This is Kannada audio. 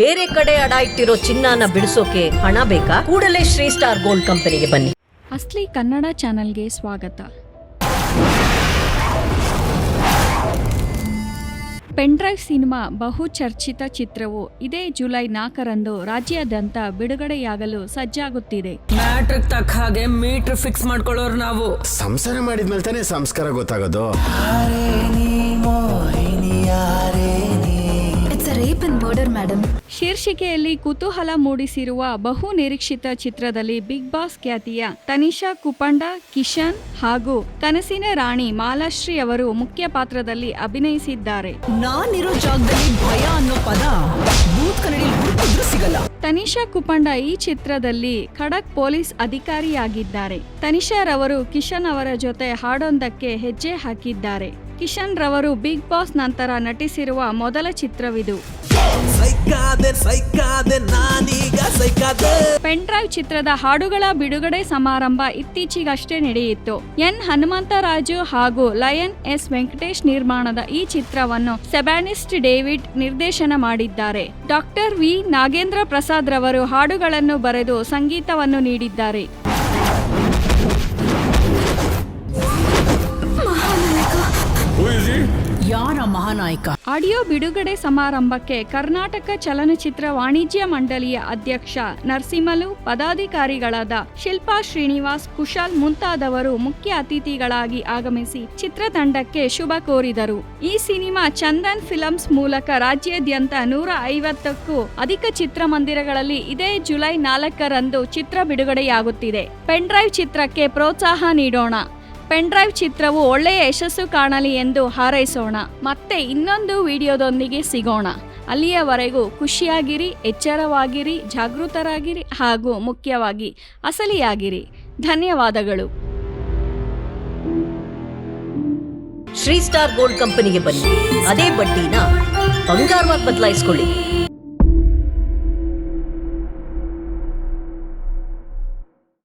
ಬೇರೆ ಕಡೆ ಅಡ ಇಟ್ಟಿರೋ ಚಿನ್ನನ ಬಿಡಿಸೋಕೆ ಹಣ ಬೇಕಾ? ಕೂಡಲೇ ಶ್ರೀ ಸ್ಟಾರ್ ಗೋಲ್ಡ್ ಕಂಪನಿಗೆ ಬನ್ನಿ. ಅಸ್ಲಿ ಕನ್ನಡ ಚಾನೆಲ್ಗೆ ಸ್ವಾಗತ. ಪೆನ್ಡ್ರೈವ್ ಸಿನಿಮಾ ಬಹು ಚರ್ಚಿತ ಚಿತ್ರವು ಇದೇ ಜುಲೈ ನಾಲ್ಕರಂದು ರಾಜ್ಯಾದ್ಯಂತ ಬಿಡುಗಡೆಯಾಗಲು ಸಜ್ಜಾಗುತ್ತಿದೆ. ಮ್ಯಾಟ್ರಿಕ್ ತಕ್ಕ ಹಾಗೆ ಮೀಟರ್ ಫಿಕ್ಸ್ ಮಾಡ್ಕೊಳ್ಳೋರು ನಾವು. ಸಂಸಾರ ಮಾಡಿದ್ಮೇಲೆ ತಾನೇ ಸಂಸ್ಕಾರ ಗೊತ್ತಾಗೋದು. ಮರ್ಡರ್ ಮೇಡಮ್ ಶೀರ್ಷಿಕೆಯಲ್ಲಿ ಕುತೂಹಲ ಮೂಡಿಸಿರುವ ಬಹು ನಿರೀಕ್ಷಿತ ಚಿತ್ರದಲ್ಲಿ ಬಿಗ್ ಬಾಸ್ ಖ್ಯಾತಿಯ ತನಿಷಾ ಕುಪಂಡ ಕಿಶನ್ ಹಾಗೂ ಕನಸಿನ ರಾಣಿ ಮಾಲಾಶ್ರೀ ಅವರು ಮುಖ್ಯ ಪಾತ್ರದಲ್ಲಿ ಅಭಿನಯಿಸಿದ್ದಾರೆ. ನಾನಿರೋ ಜಾಗದಲ್ಲಿ ಭಯ ಅನ್ನೋ ಪದ ಸಿಗಲ್ಲ. ತನಿಷಾ ಕುಪಂಡ ಈ ಚಿತ್ರದಲ್ಲಿ ಖಡಕ್ ಪೊಲೀಸ್ ಅಧಿಕಾರಿಯಾಗಿದ್ದಾರೆ. ತನಿಷಾ ರವರು ಕಿಶನ್ ಅವರ ಜೊತೆ ಹಾಡೊಂದಕ್ಕೆ ಹೆಜ್ಜೆ ಹಾಕಿದ್ದಾರೆ. ಕಿಶನ್ ರವರು ಬಿಗ್ ಬಾಸ್ ನಂತರ ನಟಿಸಿರುವ ಮೊದಲ ಚಿತ್ರವಿದು. ಪೆನ್ ಡ್ರೈವ್ ಪೆನ್ಡ್ರೈವ್ ಚಿತ್ರದ ಹಾಡುಗಳ ಬಿಡುಗಡೆ ಸಮಾರಂಭ ಇತ್ತೀಚೆಗಷ್ಟೇ ನಡೆಯಿತು. ಎನ್. ಹನುಮಂತರಾಜು ಹಾಗೂ ಲಯನ್ ಎಸ್. ವೆಂಕಟೇಶ್ ನಿರ್ಮಾಣದ ಈ ಚಿತ್ರವನ್ನು ಸೆಬಾನಿಸ್ಟ್ ಡೇವಿಡ್ ನಿರ್ದೇಶನ ಮಾಡಿದ್ದಾರೆ. Doctor V. ನಾಗೇಂದ್ರ ಪ್ರಸಾದ್ ರವರು ಹಾಡುಗಳನ್ನು ಬರೆದು ಸಂಗೀತವನ್ನು ನೀಡಿದ್ದಾರೆ. ಯಾರ ಮಹಾನಾಯಕ? ಆಡಿಯೋ ಬಿಡುಗಡೆ ಸಮಾರಂಭಕ್ಕೆ ಕರ್ನಾಟಕ ಚಲನಚಿತ್ರ ವಾಣಿಜ್ಯ ಮಂಡಳಿಯ ಅಧ್ಯಕ್ಷ ನರಸಿಂಹಲು, ಪದಾಧಿಕಾರಿಗಳಾದ ಶಿಲ್ಪಾ ಶ್ರೀನಿವಾಸ್, ಕುಶಾಲ್ ಮುಂತಾದವರು ಮುಖ್ಯ ಅತಿಥಿಗಳಾಗಿ ಆಗಮಿಸಿ ಚಿತ್ರತಂಡಕ್ಕೆ ಶುಭ ಕೋರಿದರು. ಈ ಸಿನಿಮಾ ಚಂದನ್ ಫಿಲಮ್ಸ್ ಮೂಲಕ ರಾಜ್ಯಾದ್ಯಂತ ನೂರ ಐವತ್ತಕ್ಕೂ ಅಧಿಕ ಚಿತ್ರಮಂದಿರಗಳಲ್ಲಿ ಇದೇ ಜುಲೈ ನಾಲ್ಕರಂದು ಚಿತ್ರ ಬಿಡುಗಡೆಯಾಗುತ್ತಿದೆ. ಪೆನ್ಡ್ರೈವ್ ಚಿತ್ರಕ್ಕೆ ಪ್ರೋತ್ಸಾಹ ನೀಡೋಣ. ಪೆನ್ಡ್ರೈವ್ ಚಿತ್ರವು ಒಳ್ಳೆಯ ಯಶಸ್ಸು ಕಾಣಲಿ ಎಂದು ಹಾರೈಸೋಣ. ಮತ್ತೆ ಇನ್ನೊಂದು ವಿಡಿಯೋದೊಂದಿಗೆ ಸಿಗೋಣ. ಅಲ್ಲಿಯವರೆಗೂ ಖುಷಿಯಾಗಿರಿ, ಎಚ್ಚರವಾಗಿರಿ, ಜಾಗೃತರಾಗಿರಿ ಹಾಗೂ ಮುಖ್ಯವಾಗಿ ಅಸಲಿಯಾಗಿರಿ. ಧನ್ಯವಾದಗಳು. ಶ್ರೀ ಸ್ಟಾರ್ ಗೋಲ್ಡ್ ಕಂಪನಿಗೆ ಬನ್ನಿ. ಅದೇ ಬಡ್ಡಿನ ಬಂಗಾರವಾಗಿ ಬದಲಾಯಿಸ್ಕೊಳ್ಳಿ.